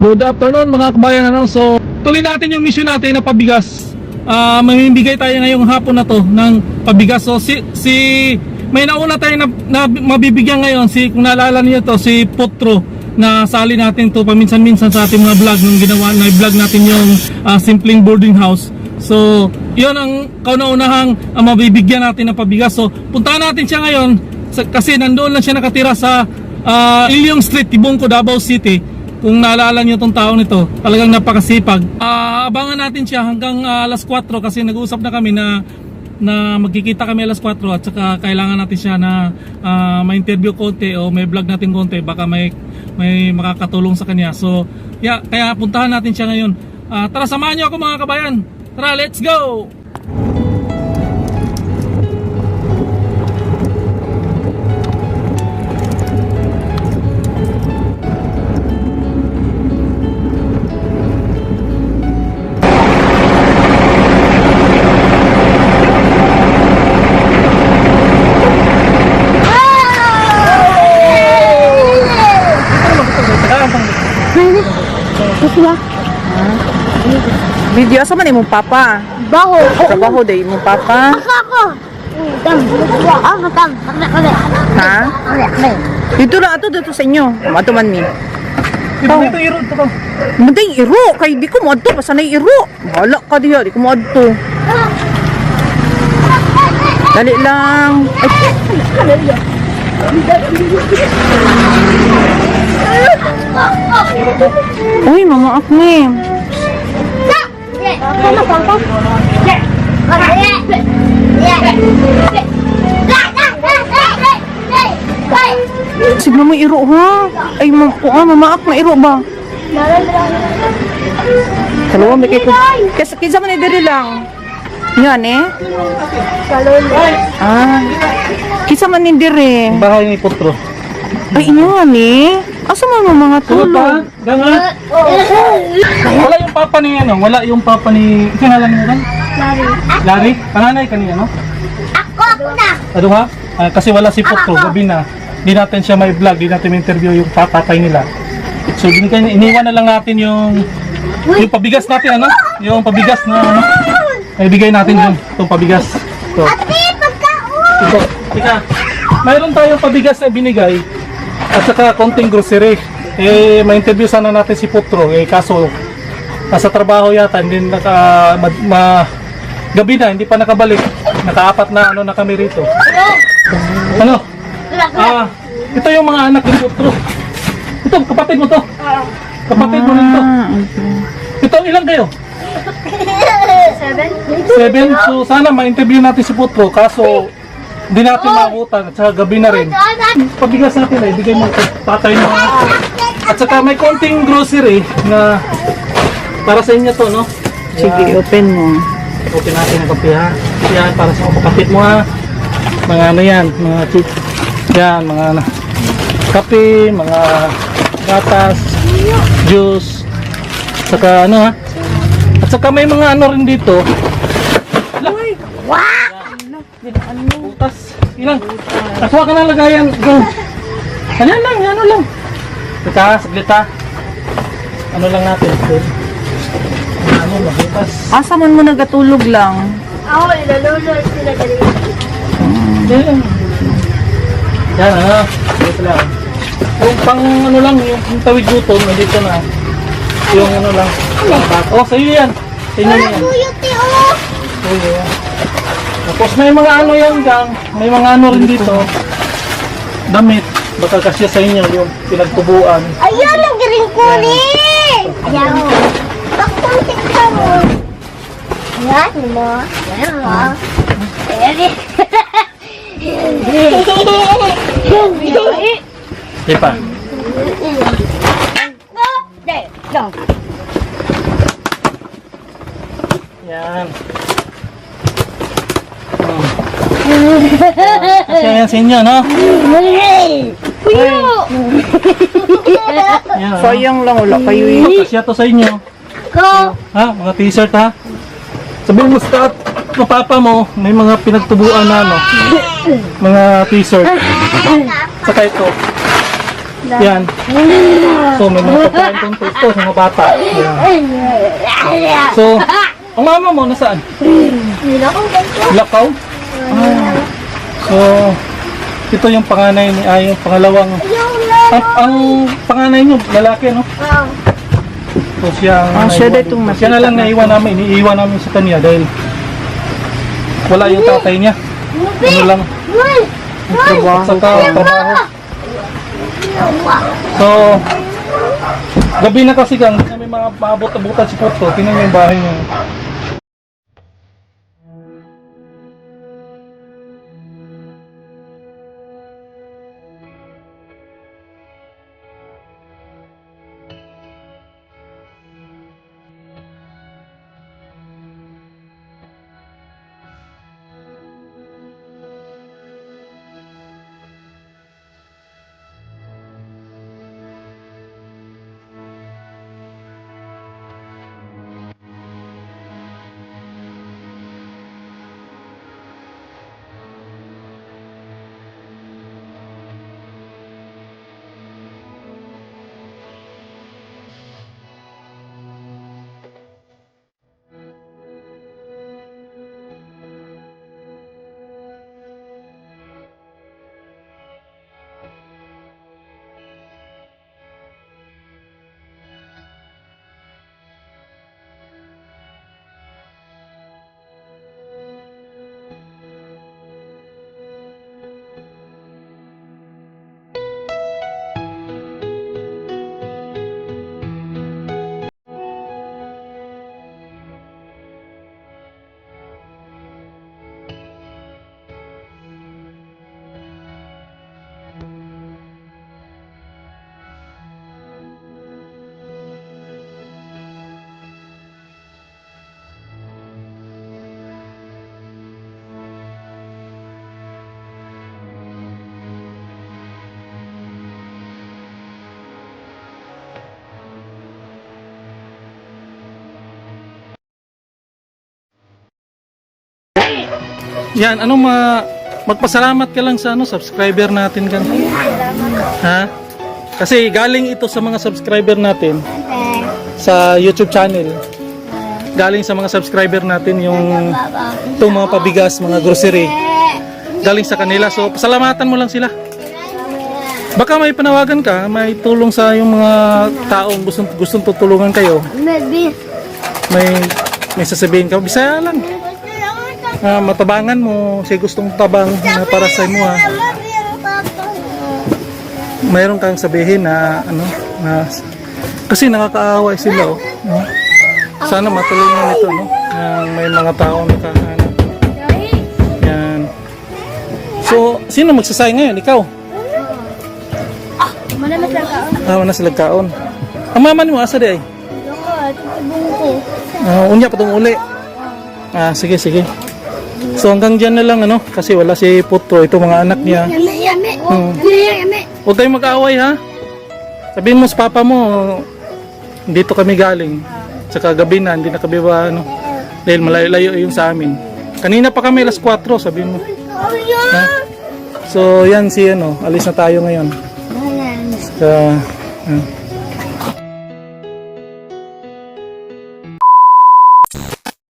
Good afternoon mga kabayan ano. So, tuloy natin yung mission natin na pabigas. Ah, mamimigay tayo ngayong hapon na to ng pabigas. So si si may nauna tayo na, na mabibigyan ngayon si kung naalala niyo to si Potro na sali natin to paminsan-minsan sa ating mga vlog nung ginawa na vlog natin yung ah, simpleng boarding house. So, yun ang kauna-unahang ah, mabibigyan natin ng pabigas. So, puntahan natin siya ngayon kasi nandoon lang siya nakatira sa uh, Ilyong Street, Tibungco, Davao City. Kung naalala niyo tong taong nito, talagang napakasipag. Ah, abangan natin siya hanggang ah, alas 4 kasi nag-uusap na kami na na magkikita kami alas 4 at saka kailangan natin siya na ah, ma-interview konti o may vlog natin konti baka may may makakatulong sa kanya. So, yeah, kaya puntahan natin siya ngayon. Ah, tara samahan niyo ako mga kabayan. Tara, let's go. Video asa man imong papa? Baho. Trabaho day imong papa. Ako. Tam. Ah. Ha? Dito na ato dito sa inyo. Ato man mi. Ito ito iro to. Munday iro kay di ko mo adto basta nay iro. Wala ka diha di ko mo adto. Dali lang. Ay, Uy, mama. Sama Sige mo iro ha. Ay, mama, ah, mama Akme iro ba? Dalawa may kay Kasi kinsa man diri lang. Yan eh. Ah. Kinsa man ni diri. Bahay ni Potro. Ay, yan eh. Asa man mga tulog? Ganga. Wala yung papa ni ano, wala yung papa ni kinalan mo kan? Larry. Panganay kanina no? Ako, ako na. Ano ha? Ah, kasi wala si Potro, gabi na. Di natin siya may vlog, di natin interview yung papatay nila. So binigay, iniwan na lang natin yung yung pabigas natin ano? Yung pabigas na ano? Ay bigay natin yun, itong pabigas. Ito. Ate, pagkaon. Ito. Tika. Mayroon tayong pabigas na binigay at saka konting grocery. Eh, ma-interview sana natin si Potro. Eh, kaso nasa trabaho yata, hindi naka ma, ma- gabi na, hindi pa nakabalik. Nakaapat na ano na kami rito. Ano? Ah, ito yung mga anak ni Potro. Ito, kapatid mo to. Kapatid mo rin to. Ah. Ito, ilang kayo? Seven? Seven. So, sana ma-interview natin si Potro. Kaso, hindi natin maabutan. At saka gabi na rin. Pabigas natin eh, bigay mo tatay mo. At saka may konting grocery na para sa inyo to, no? Sige, open mo. Open natin ang kape ha. Yan, para sa kapatid mo ha. Mga ano yan, mga chip. Yan, mga ano. Kape, mga gatas, juice, saka ano ha. At saka may mga ano rin dito. Butas. Ilang. Aswa ka na lagayan. Go. Ano lang, ano lang. Teka, saglit ha. Ano lang natin. Ano, mabutas. Asa man mo nagatulog lang? Ako, ilalulod sila dali. Yan. Ano. Dito lang. Yung pang ano lang, yung pang tawid gutom, nandito na. Yung ano lang. Oh, sa'yo yan. Sa inyo na yan. Buyuti, oh. Sa'yo yan. Tapos may mga ano yan, gang. May mga ano rin dito. Damit. Baka kasi sa inyo yung pinagtubuan. Ayaw lang galing kunin. Ayaw. Bakit tika mo? Yan mo. Yan mo. Ayan Di pa. No. Yan. Hmm. Kasi yan sa inyo, no? Kuya! Yan, oh. Sayang lang, wala kayo eh. Kasya to sa inyo. Ko! Ha? Mga t-shirt ha? Sabihin mo sa sa papa mo, may mga pinagtubuan na ano, mga t-shirt. Saka ito. Yan. So, may mga pagkain kong ito sa mga bata. So, ang mama mo nasaan? Lakaw? Ah. So, ito yung panganay ni ay yung pangalawang ang, ang panganay niyo lalaki no? So siya ang Ah, siya naiwan daw itong dito. Siya na lang naiwan namin, iniiwan namin sa kanya dahil wala yung tatay niya. Ano lang, Trabaho. sa trabaho. So, gabi na kasi gang, may mga maabot-abutan si Puto, tingnan niyo yung bahay niya. Yan, ano ma magpasalamat ka lang sa ano subscriber natin kan. Ha? Kasi galing ito sa mga subscriber natin sa YouTube channel. Galing sa mga subscriber natin yung itong mga pabigas, mga grocery. Galing sa kanila. So, pasalamatan mo lang sila. Baka may panawagan ka, may tulong sa yung mga taong gustong, gustong tutulungan kayo. May may sasabihin ka, bisaya lang. Ah, matabangan mo, siya gustong tabang na para sa mo ha. Mayroon kang sabihin na ano, na kasi nakakaaway sila oh. no? Sana matulungan ito no. Na may mga taong nakahanap. Yan. So, sino magsasay ngayon? Ikaw? Malamas lang ka. Ah, wala sila kaon. Ang mama ni mo asa di ay? Ako, tutubong ko. Ah, unya pa tong uli. Ah, sige, sige. So hanggang dyan na lang ano, kasi wala si Putro, ito mga anak niya. Yami, yami. Hmm. Huwag kayong mag-away ha. Sabihin mo sa papa mo, dito kami galing. Tsaka gabi na, hindi na kami ba ano. Dahil malayo-layo yung sa amin. Kanina pa kami alas 4, sabihin mo. Oh. Ha? So yan si ano, alis na tayo ngayon. Sa, ah,